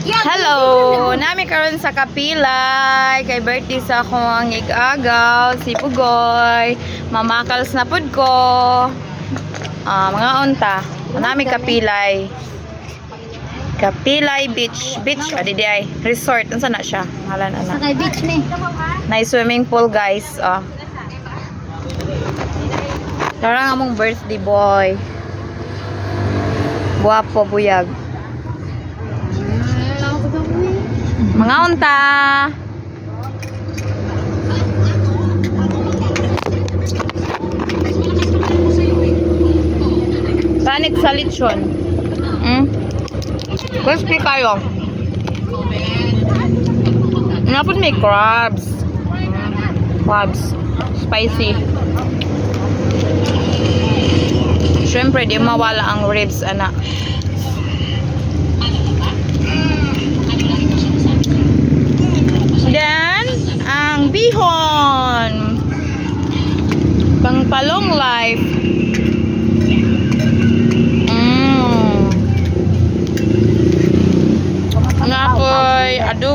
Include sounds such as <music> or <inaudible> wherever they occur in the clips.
Hello! Nami karon sa Kapilay. Kay birthday sa akong igagaw, si Pugoy. Mamakals na pud ko. Ah, mga unta. Nami Kapilay. Kapilay Beach. Beach, adi di ay. Resort. Unsa na siya? Ngalan ana. Sakay beach ni. Nice swimming pool, guys. Ah. Tara nga mong birthday boy. Guwapo, buyag. Mga unta. Sanit sa lechon. Hmm? Crispy kayo. Napod may crabs. Crabs. Spicy. Siyempre, di mawala ang ribs, anak.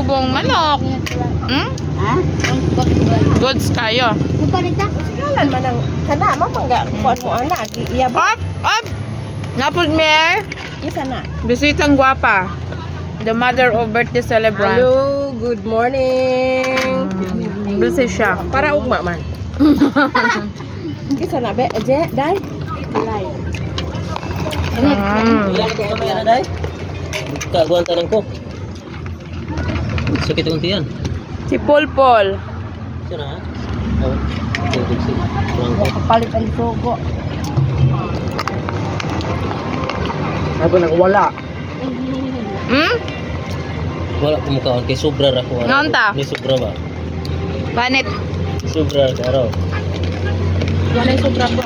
Nakoy adubong manok. Hmm? Ha? Goods kayo. Muparita? Kalan man ang kana mapangga kuan mo ana iya ba Up! Up! Napod mer. isa na. Bisitang guwapa. The mother of birthday celebrant. Hello, good morning. Mm, Busy siya. Para ugma man. <laughs> Isa na be, je, dai. Dai. Mm. Ilan ko kami na dai? Kaguan tanong ko. Sakit ang tiyan. Si Paul Paul. Siya na. Oh. Kapalit ang sugo. Ako nang wala. Hmm? Wala ko mukhaon kay sobra ra ko. Ngaon ta? Ni sobra ba? Panit. Sobra araw. Wala yung sobra ko.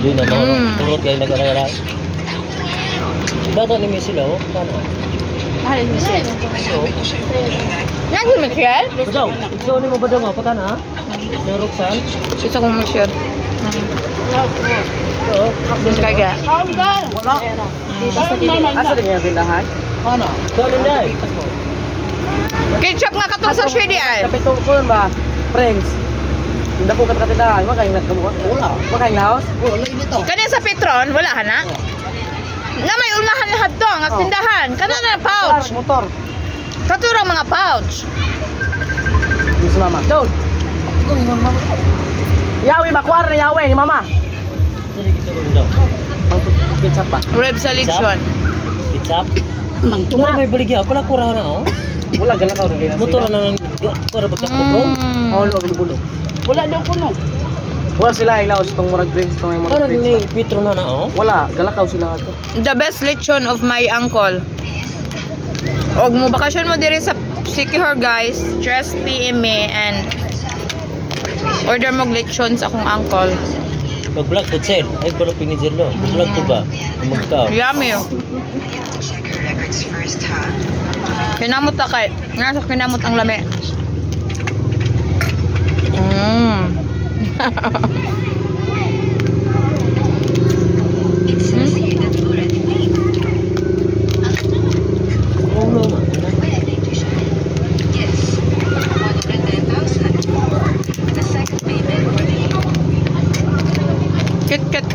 Doon na mo. Mm. Turot kay nag-alala. Bata ni Miss sila oh. Paano? Ay, Michelle. So, Yan si Michelle? Badaw, so ni mo badaw nga pa kana? Ni Roxanne? Isa kong Michelle. Oo. Kaya. Wala. Asa din yung tindahan? Ano? So ni dai. Ketchup nga katong sa shady ay. Kapito ko ba? Friends. Hindi po kata tindahan. Wala kayong nagkamuha. Wala. Wala kayong laos? Wala dito. Kani sa Petron, wala ha na? Na may unahan lahat to, ang Oh. tindahan. Kana na pouch. Motor. Katurang mga pouch. Si mama. Doon. Yawi, makuha na yawi ni mama. Pa. Rib sa lechon. Pizza. Tunggu may baligya ako na kurang na oh. Wala, gala ka rin. Motor na nang para pagka ko. Mm. Oh, lo, bulo. Wala daw kuno. Wala sila ilaw sa itong murag drinks, itong may Para murag ni drinks. Petro na na oh. Wala, galakaw sila ato. The best lechon of my uncle. Og mo bakasyon mo diri sa Sikihor guys, just PM me and order mo lechon sa akong uncle. Pag vlog ko sir, ay pero pinigil lo. Vlog ko ba? Magka. Yummy. oh. Kinamot ta kay. Nasa kinamot ang lami. Mm. <laughs>